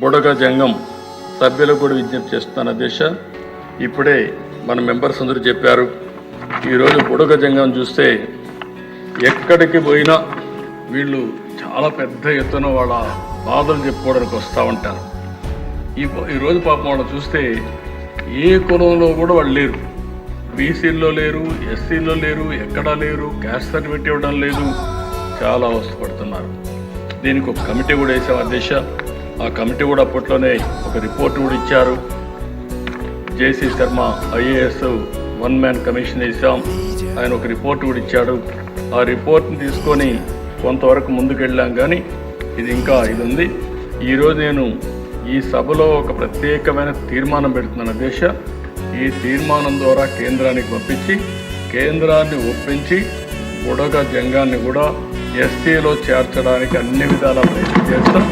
బుడగ జంగం సభ్యులకు కూడా విజ్ఞప్తి చేస్తున్నాను అధ్యక్ష. ఇప్పుడే మన మెంబర్స్ అందరూ చెప్పారు ఈరోజు బుడగ జంగం చూస్తే ఎక్కడికి పోయినా వీళ్ళు చాలా పెద్ద ఎత్తున వాళ్ళ బాధలు చెప్పుకోవడానికి వస్తూ ఉంటారు. ఈ ఈరోజు పాపం వాళ్ళు చూస్తే ఏ కులంలో కూడా వాళ్ళు లేరు. బీసీల్లో లేరు ఎస్సీల్లో లేరు ఎక్కడా లేరు క్యాస్ట్ సర్టిఫికేట్ ఇవ్వడం లేదు చాలా అవస్థపడుతున్నారు. దీనికి ఒక కమిటీ కూడా వేసాం అధ్యక్ష. ఆ కమిటీ కూడా అప్పట్లోనే ఒక రిపోర్ట్ కూడా ఇచ్చారు. JC Sharma IAS one man commission వేసాం ఆయన ఒక రిపోర్ట్ కూడా ఇచ్చాడు. ఆ రిపోర్ట్ని తీసుకొని కొంతవరకు ముందుకెళ్ళాం కానీ ఇది ఇంకా ఇది ఉంది. ఈరోజు నేను ఈ సభలో ఒక ప్రత్యేకమైన తీర్మానం పెడుతున్నాను దేశ ఈ తీర్మానం ద్వారా కేంద్రానికి పంపించి కేంద్రాన్ని ఒప్పించి బుడగ జంగాన్ని కూడా ఎస్టీలో చేర్చడానికి అన్ని విధాలా ప్రయత్నం చేస్తాం.